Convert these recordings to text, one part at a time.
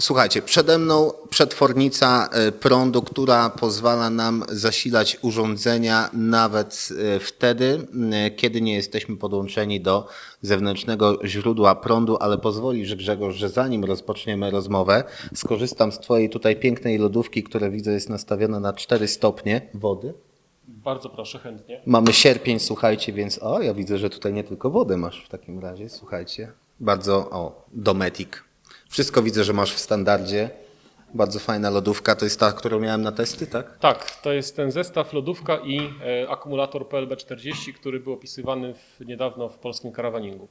Słuchajcie, przede mną przetwornica e, prądu, która pozwala nam zasilać urządzenia nawet e, wtedy, m, kiedy nie jesteśmy podłączeni do zewnętrznego źródła prądu, ale pozwolisz Grzegorz, że zanim rozpoczniemy rozmowę, skorzystam z Twojej tutaj pięknej lodówki, która widzę jest nastawiona na 4 stopnie wody. Bardzo proszę, chętnie. Mamy sierpień, słuchajcie, więc o, ja widzę, że tutaj nie tylko wodę masz w takim razie, słuchajcie. Bardzo, o, Dometic. Wszystko widzę, że masz w standardzie. Bardzo fajna lodówka, to jest ta, którą miałem na testy, tak? Tak, to jest ten zestaw lodówka i e, akumulator PLB40, który był opisywany w, niedawno w polskim karawaningu.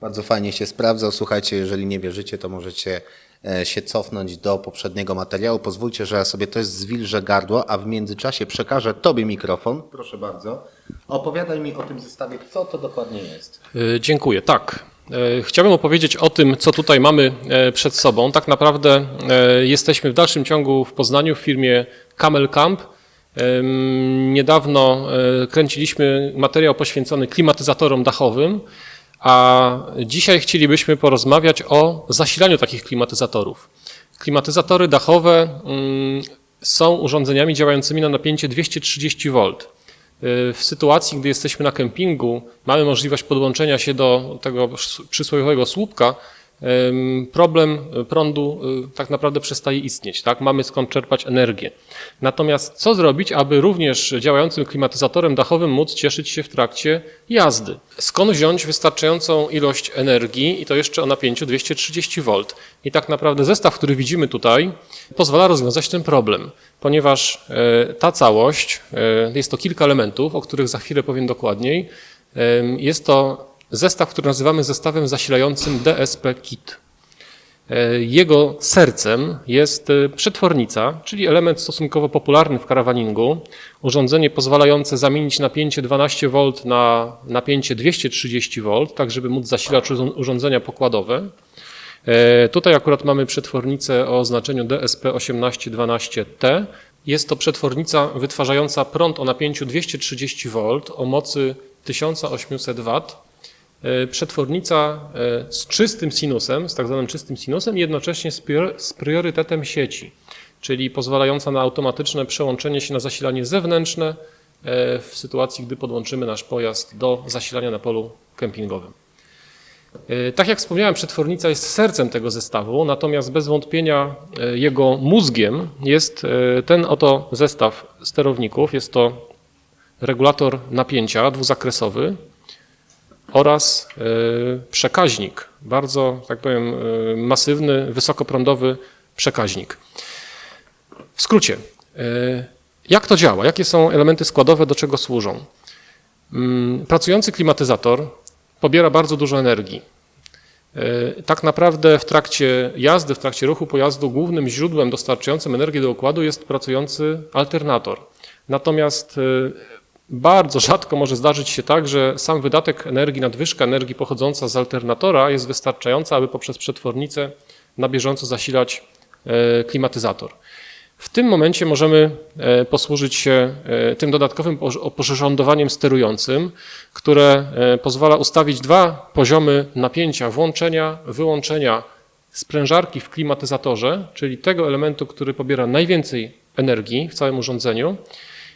Bardzo fajnie się sprawdzał. Słuchajcie, jeżeli nie wierzycie, to możecie e, się cofnąć do poprzedniego materiału. Pozwólcie, że ja sobie też zwilżę gardło, a w międzyczasie przekażę Tobie mikrofon. Proszę bardzo. Opowiadaj mi o tym zestawie, co to dokładnie jest. E, Dziękuję. Tak. E, Chciałbym opowiedzieć o tym, co tutaj mamy e, przed sobą. Tak naprawdę e, jesteśmy w dalszym ciągu w Poznaniu w firmie Camel Camp. Niedawno kręciliśmy materiał poświęcony klimatyzatorom dachowym, a dzisiaj chcielibyśmy porozmawiać o zasilaniu takich klimatyzatorów. Klimatyzatory dachowe mm, są urządzeniami działającymi na napięcie 230 V. W sytuacji, gdy jesteśmy na kempingu, mamy możliwość podłączenia się do tego przysłowiowego słupka, problem prądu y, tak naprawdę przestaje istnieć. Tak? Mamy skąd czerpać energię. Natomiast co zrobić, aby również działającym klimatyzatorem dachowym móc cieszyć się w trakcie jazdy? Skąd wziąć wystarczającą ilość energii i to jeszcze o napięciu 230 V? I tak naprawdę zestaw, który widzimy tutaj, pozwala rozwiązać ten problem, ponieważ e, ta całość, e, jest to kilka elementów, o których za chwilę powiem dokładniej. Jest to zestaw, który nazywamy zestawem zasilającym DSP Kit. E, Jego sercem jest e, przetwornica, czyli element stosunkowo popularny w karawaningu. Urządzenie pozwalające zamienić napięcie 12 V na napięcie 230 V, tak żeby móc zasilać urząd- urządzenia pokładowe. E, Tutaj akurat mamy przetwornicę o oznaczeniu DSP1812T. Jest to przetwornica wytwarzająca prąd o napięciu 230 V o mocy 1800 W. E, Przetwornica e, z czystym sinusem, z tak zwanym czystym sinusem jednocześnie z prior- z priorytetem sieci, czyli pozwalająca na automatyczne przełączenie się na zasilanie zewnętrzne e, w sytuacji, gdy podłączymy nasz pojazd do zasilania na polu kempingowym. Tak jak wspomniałem, przetwornica jest sercem tego zestawu, natomiast bez wątpienia jego mózgiem jest ten oto zestaw sterowników. Jest to regulator napięcia dwuzakresowy oraz e, przekaźnik, bardzo, tak powiem, e, masywny, wysokoprądowy przekaźnik. W skrócie, e, jak to działa? Jakie są elementy składowe, do czego służą? Mm, Pracujący klimatyzator pobiera bardzo dużo energii. Tak naprawdę w trakcie jazdy, w trakcie ruchu pojazdu głównym źródłem dostarczającym energię do układu jest pracujący alternator. Natomiast bardzo rzadko może zdarzyć się tak, że sam wydatek energii, nadwyżka energii pochodząca z alternatora jest wystarczająca, aby poprzez przetwornicę na bieżąco zasilać e, klimatyzator. W tym momencie możemy e, posłużyć się e, tym dodatkowym oprzyrządowaniem sterującym, które pozwala ustawić dwa poziomy napięcia włączenia, wyłączenia sprężarki w klimatyzatorze, czyli tego elementu, który pobiera najwięcej energii w całym urządzeniu.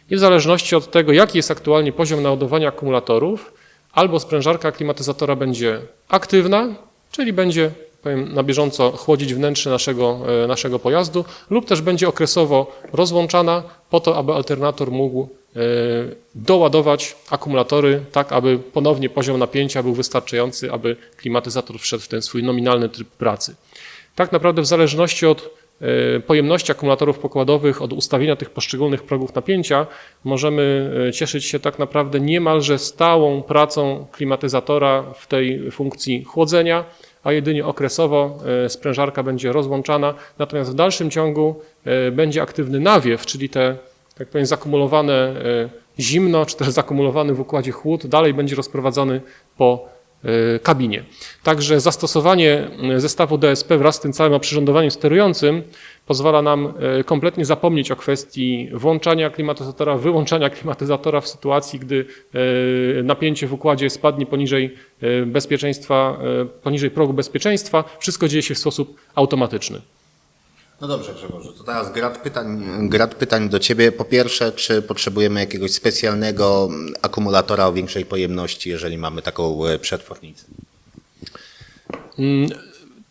I w zależności od tego, jaki jest aktualnie poziom naładowania akumulatorów, albo sprężarka klimatyzatora będzie aktywna, czyli będzie powiem, na bieżąco chłodzić wnętrze naszego, e, naszego pojazdu, lub też będzie okresowo rozłączana po to, aby alternator mógł e, doładować akumulatory tak, aby ponownie poziom napięcia był wystarczający, aby klimatyzator wszedł w ten swój nominalny tryb pracy. Tak naprawdę w zależności od pojemności akumulatorów pokładowych, od ustawienia tych poszczególnych progów napięcia, możemy e, cieszyć się tak naprawdę niemalże stałą pracą klimatyzatora w tej funkcji chłodzenia, a jedynie okresowo e, sprężarka będzie rozłączana, natomiast w dalszym ciągu e, będzie aktywny nawiew, czyli te, tak powiem, zakumulowane e, zimno, czy też zakumulowany w układzie chłód, dalej będzie rozprowadzony po e, kabinie. Także zastosowanie e, zestawu DSP wraz z tym całym oprzyrządowaniem sterującym pozwala nam e, kompletnie zapomnieć o kwestii włączania klimatyzatora, wyłączania klimatyzatora w sytuacji, gdy e, napięcie w układzie spadnie poniżej e, bezpieczeństwa, e, poniżej progu bezpieczeństwa. Wszystko dzieje się w sposób automatyczny. No dobrze Grzegorzu, to teraz grad pytań, grad pytań do Ciebie. Po pierwsze, czy potrzebujemy jakiegoś specjalnego akumulatora o większej pojemności, jeżeli mamy taką e, przetwornicę?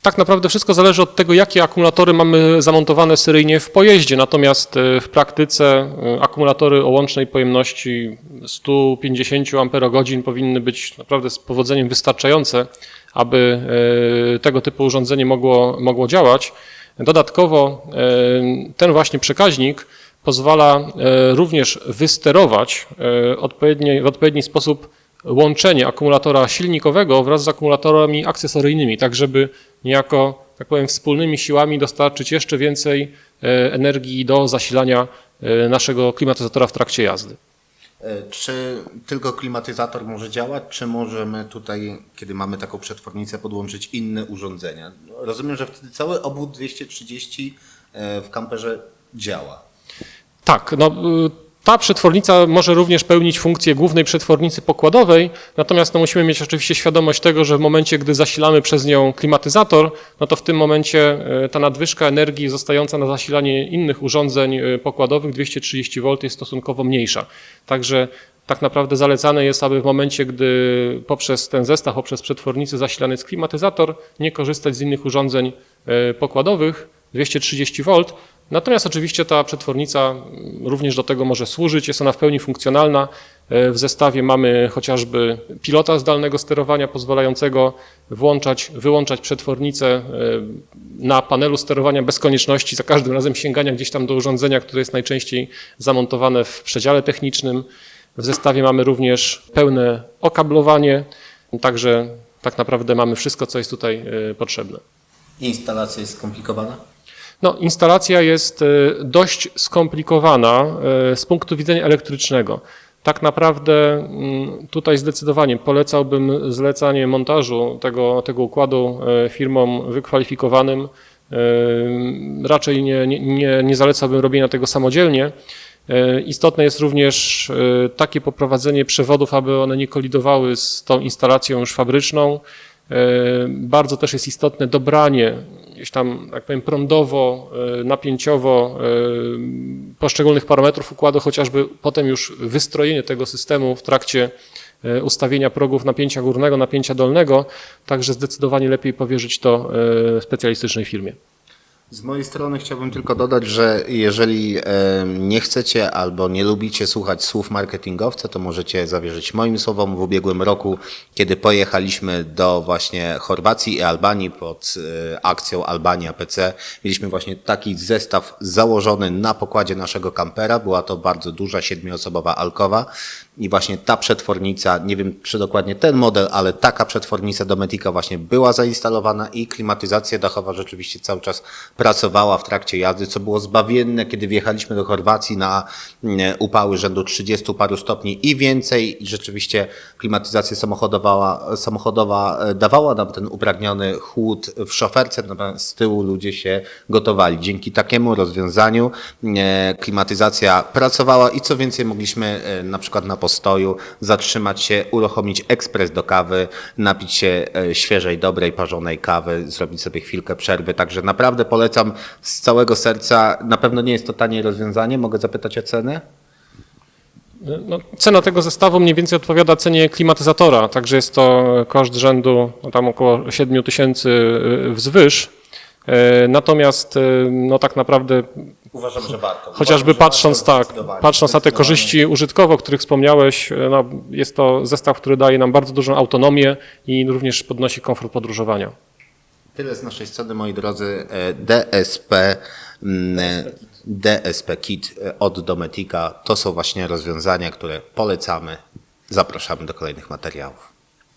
Tak naprawdę wszystko zależy od tego, jakie akumulatory mamy zamontowane seryjnie w pojeździe. Natomiast e, w praktyce e, akumulatory o łącznej pojemności 150 Ah powinny być naprawdę z powodzeniem wystarczające, aby tego typu urządzenie mogło, mogło działać. Dodatkowo e, ten właśnie przekaźnik pozwala e, również wysterować e, odpowiednie, w odpowiedni sposób łączenie akumulatora silnikowego wraz z akumulatorami akcesoryjnymi, tak żeby niejako, tak powiem, wspólnymi siłami dostarczyć jeszcze więcej energii do zasilania naszego klimatyzatora w trakcie jazdy. E, Czy tylko klimatyzator może działać, czy możemy tutaj, kiedy mamy taką przetwornicę, podłączyć inne urządzenia? Rozumiem, że wtedy cały obwód 230 e, w kamperze działa. Tak, no, y, ta przetwornica może również pełnić funkcję głównej przetwornicy pokładowej, natomiast no, musimy mieć oczywiście świadomość tego, że w momencie, gdy zasilamy przez nią klimatyzator, no to w tym momencie y, ta nadwyżka energii zostająca na zasilanie innych urządzeń y, pokładowych 230 V jest stosunkowo mniejsza. Także tak naprawdę zalecane jest, aby w momencie, gdy poprzez ten zestaw, poprzez przetwornicę zasilany jest klimatyzator, nie korzystać z innych urządzeń y, pokładowych 230 V. Natomiast oczywiście ta przetwornica również do tego może służyć, jest ona w pełni funkcjonalna. E, W zestawie mamy chociażby pilota zdalnego sterowania pozwalającego włączać, wyłączać przetwornicę e, na panelu sterowania bez konieczności za każdym razem sięgania gdzieś tam do urządzenia, które jest najczęściej zamontowane w przedziale technicznym. W zestawie mamy również pełne okablowanie, także tak naprawdę mamy wszystko, co jest tutaj e, potrzebne. Instalacja jest skomplikowana? No, instalacja jest e, dość skomplikowana e, z punktu widzenia elektrycznego. Tak naprawdę mm, tutaj zdecydowanie polecałbym zlecanie montażu tego, tego układu e, firmom wykwalifikowanym. Raczej nie, nie, nie, zalecałbym robienia tego samodzielnie. Istotne jest również takie poprowadzenie przewodów, aby one nie kolidowały z tą instalacją już fabryczną. E, Bardzo też jest istotne dobranie gdzieś tam, tak powiem, prądowo, e, napięciowo e, poszczególnych parametrów układu, chociażby potem już wystrojenie tego systemu w trakcie ustawienia progów napięcia górnego, napięcia dolnego, także zdecydowanie lepiej powierzyć to specjalistycznej firmie. Z mojej strony chciałbym tylko dodać, że jeżeli e, nie chcecie albo nie lubicie słuchać słów marketingowca, to możecie zawierzyć moim słowom. W ubiegłym roku, kiedy pojechaliśmy do właśnie Chorwacji i Albanii pod e, akcją Albania PC, mieliśmy właśnie taki zestaw założony na pokładzie naszego kampera. Była to bardzo duża siedmioosobowa alkowa i właśnie ta przetwornica, nie wiem czy dokładnie ten model, ale taka przetwornica Dometica właśnie była zainstalowana i klimatyzacja dachowa rzeczywiście cały czas pracowała w trakcie jazdy, co było zbawienne, kiedy wjechaliśmy do Chorwacji na mm, upały rzędu 30 paru stopni i więcej i rzeczywiście klimatyzacja samochodowa, samochodowa e, dawała nam ten upragniony chłód w szoferce, natomiast z tyłu ludzie się gotowali. Dzięki takiemu rozwiązaniu e, klimatyzacja pracowała i co więcej mogliśmy e, na przykład na postoju zatrzymać się, uruchomić ekspres do kawy, napić się e, świeżej, dobrej, parzonej kawy, zrobić sobie chwilkę przerwy. Także naprawdę polecam z całego serca. Na pewno nie jest to tanie rozwiązanie. Mogę zapytać o cenę? No, cena tego zestawu mniej więcej odpowiada cenie klimatyzatora, także jest to koszt rzędu no, tam około 7 tysięcy y, wzwyż. E, Natomiast e, no tak naprawdę Uważam, że warto. chociażby Uważam, patrząc warto, tak, patrząc na te korzyści użytkowe, o których wspomniałeś, e, no, jest to zestaw, który daje nam bardzo dużą autonomię i również podnosi komfort podróżowania. Tyle z naszej strony, moi drodzy. E, DSP, mm, DSP Kit e, od Dometica to są właśnie rozwiązania, które polecamy. Zapraszamy do kolejnych materiałów.